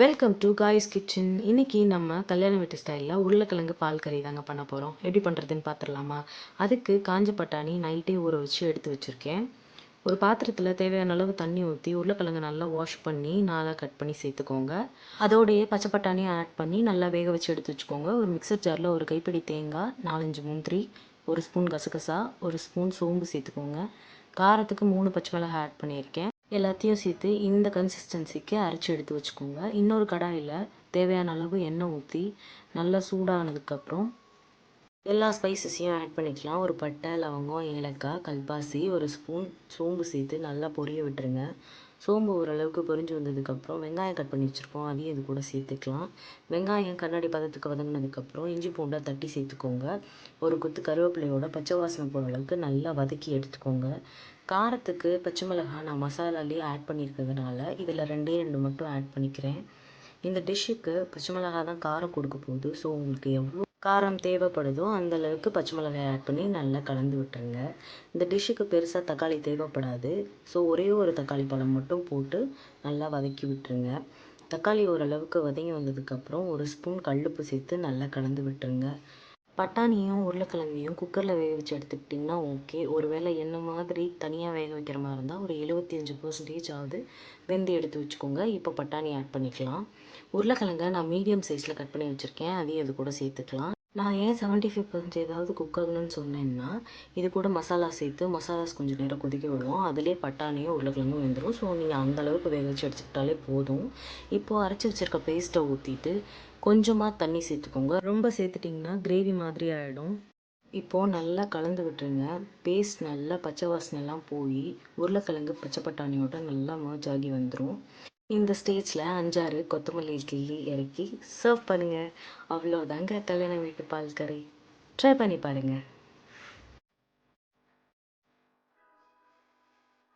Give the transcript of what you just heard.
Welcome to guys kitchen இன்னைக்கு நம்ம கல்யாண வீட்டு ஸ்டைலில் உருளைக்கிழங்கு பால் கறி தாங்க பண்ண போகிறோம் எப்படி பண்ணுறதுன்னு பார்த்துடலாமா அதுக்கு காஞ்ச பட்டாணி நைட்டே ஊற வச்சு எடுத்து வச்சுருக்கேன். ஒரு பாத்திரத்தில் தேவையான அளவு தண்ணி ஊற்றி உருளைக்கிழங்கு நல்லா வாஷ் பண்ணி நாளாக கட் பண்ணி சேர்த்துக்கோங்க. அதோடையே பச்சை பட்டாணியை ஆட் பண்ணி நல்லா வேக வச்சு எடுத்து வச்சுக்கோங்க. ஒரு மிக்சர் ஜாரில் ஒரு கைப்பிடி தேங்காய் நாலஞ்சு முந்திரி ஒரு ஸ்பூன் கசகசா ஒரு ஸ்பூன் சோம்பு சேர்த்துக்கோங்க. காரத்துக்கு மூணு பச்சை மிளகாய் ஆட் பண்ணியிருக்கேன். எல்லாத்தையும் சேர்த்து இந்த கன்சிஸ்டன்சிக்கு அரைச்சி எடுத்து வச்சுக்கோங்க. இன்னொரு கடாயில் தேவையான அளவு எண்ணெய் ஊற்றி நல்லா சூடானதுக்கப்புறம் எல்லா ஸ்பைசஸையும் ஆட் பண்ணிக்கலாம். ஒரு பட்டை லவங்கம் ஏலக்காய் கல்பாசி ஒரு ஸ்பூன் சோம்பு சேர்த்து நல்லா பொரிய விட்டுருங்க. சோம்பு ஓரளவுக்கு பொரிஞ்சு வந்ததுக்கப்புறம் வெங்காயம் கட் பண்ணி வச்சுருக்கோம். அதையும் இது கூட சேர்த்துக்கலாம். வெங்காயம் கண்ணாடி பதத்துக்கு வதங்கினதுக்கப்புறம் இஞ்சி பூண்டை தட்டி சேர்த்துக்கோங்க. ஒரு கொத்து கருவேப்பிலையோட பச்சை வாசனை போகிற அளவுக்கு நல்லா வதக்கி எடுத்துக்கோங்க. காரத்துக்கு பச்சை மிளகாய் நான் மசாலாலேயே ஆட் பண்ணியிருக்கிறதுனால இதில் ரெண்டே ரெண்டு மட்டும் ஆட் பண்ணிக்கிறேன். இந்த டிஷ்ஷுக்கு பச்சை மிளகாய் தான் காரம் கொடுக்க போகுது. ஸோ உங்களுக்கு எவ்வளோ காரம் தேவைப்படுதோ அந்த அளவுக்கு பச்சை மிளகாய் ஆட் பண்ணி நல்லா கலந்து விட்டுருங்க. இந்த டிஷ்ஷுக்கு பெருசாக தக்காளி தேவைப்படாது. ஸோ ஒரே ஒரு தக்காளி பழம் மட்டும் போட்டு நல்லா வதக்கி விட்டுருங்க. தக்காளி ஓரளவுக்கு வதங்கி வந்ததுக்கப்புறம் ஒரு ஸ்பூன் கல்லுப்பு சேர்த்து நல்லா கலந்து விட்டுருங்க. பட்டாணியும் உருளைக்கிழங்கையும் குக்கரில் வேக வச்சு எடுத்துக்கிட்டிங்கன்னா ஓகே ஒரு வேளை என்ன மாதிரி தனியாக வேக வைக்கிற மாதிரி இருந்தால் ஒரு எழுபத்தி அஞ்சு பர்சன்டேஜ் ஆகுது வெந்து எடுத்து வச்சுக்கோங்க. இப்போ பட்டாணி ஆட் பண்ணிக்கலாம். உருளைக்கிழங்க நான் மீடியம் சைஸில் கட் பண்ணி வச்சுருக்கேன். அதையும் அது கூட சேர்த்துக்கலாம். நான் ஏன் செவன்ட்டி ஃபைவ் பர்சன்ட் ஏதாவது குக் ஆகணும்னு சொன்னேன்னா இது கூட மசாலா சேர்த்து மசாலாஸ் கொஞ்சம் நேரம் கொதிக்க விடுவோம். அதிலே பட்டாணியும் உருளைக்கிழங்கும் வெந்துடும் ஸோ நீங்கள் அந்த அளவுக்கு வேக வச்சு எடுத்துக்கிட்டாலே போதும். இப்போது அரைச்சி வச்சுருக்க பேஸ்ட்டை ஊற்றிட்டு கொஞ்சமாக தண்ணி சேர்த்துக்கோங்க. ரொம்ப சேர்த்துட்டிங்கன்னா கிரேவி மாதிரி ஆகிடும் இப்போது நல்லா கலந்து விட்டுருங்க. பேஸ்ட் நல்லா பச்சை வாசனைலாம் போய் உருளைக்கிழங்கு பச்சை பட்டாணியோட நல்லா மர்ஜ் ஆகி வந்துடும் இந்த ஸ்டேஜில் அஞ்சாறு கொத்தமல்லி கிள்ளி இறக்கி சர்வ் பண்ணுங்கள் அவ்வளோதாங்க கல்யாண வீட்டு பால் கறி. ட்ரை பண்ணி பாருங்கள்